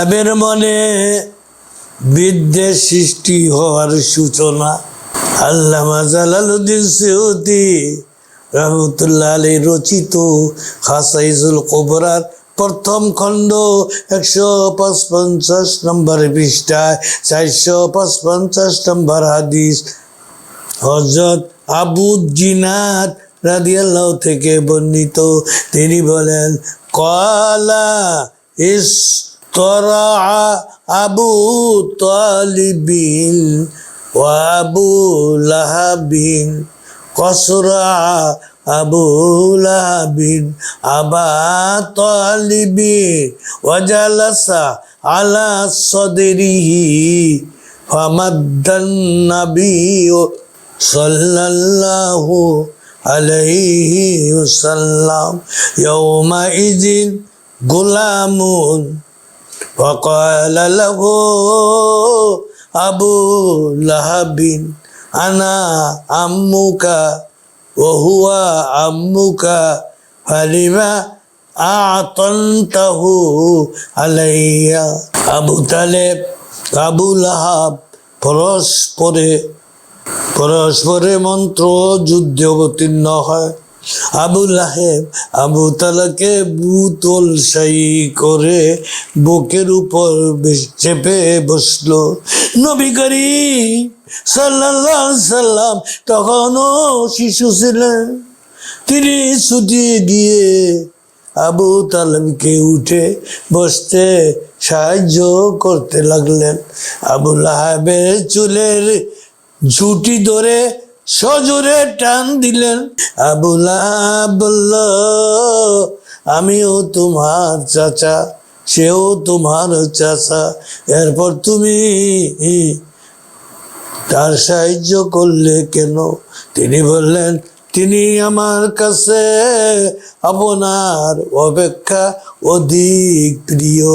আবের মনে বিদ্বেষ সৃষ্টি হওয়ার সূচনা। আল্লামা জালালুদ্দিন সৈয়দি রহমতুল্লাহ আলী রচিত খাসাইজুল কোবরার প্রথম খণ্ড একশো পঞ্চাশ নম্বর পৃষ্ঠায়, চারশো পঞ্চাশ নম্বর হাদিস। হজরত আবু জিনাত রাদিয়াল্লাহ থেকে বর্ণিত। তিনি বলেন, কলা ইস তরা আবু তালিবিন ও আবু লাহাবিন কসরা আবু লাহাবিন আবা তালিবিন ওয়াজালাসা আলা সদরিহি ফামাদ্দান নাবিয়্যু সাল্লাল্লাহু আলাইহি ওয়াসাল্লাম ইয়াউমাইযিন গুলামুন وقال له أبو لهب أنا عمك وهو عمك فلما أعطنته علي আবু তালেব আবু লাহাব পরস্পরে পরস্পরে মন্ত্র যুদ্ধে অবতীর্ণ হয় আবু লাহেব, আবু তালাকে বুতল সাই করে বুকের উপর চেপে বসল। নবী করিম সাল্লাল্লাহু সাল্লাম তখনও শিশু ছিলেন। তিনি ছুটিয়ে গিয়ে আবু তালেবকে উঠে বসতে সাহায্য করতে লাগলেন। আবু লাহাবের চুলের ঝুটি ধরে সজোরে টান দিলেন আবু লাহাব বলল আমিও তোমার চাচা, সেও তোমার চাচা। এরপর তুমি তার সাহায্য করলে কেন? তিনি বললেন, তিনি আমার কাছে আপনার অপেক্ষা অধিক প্রিয়।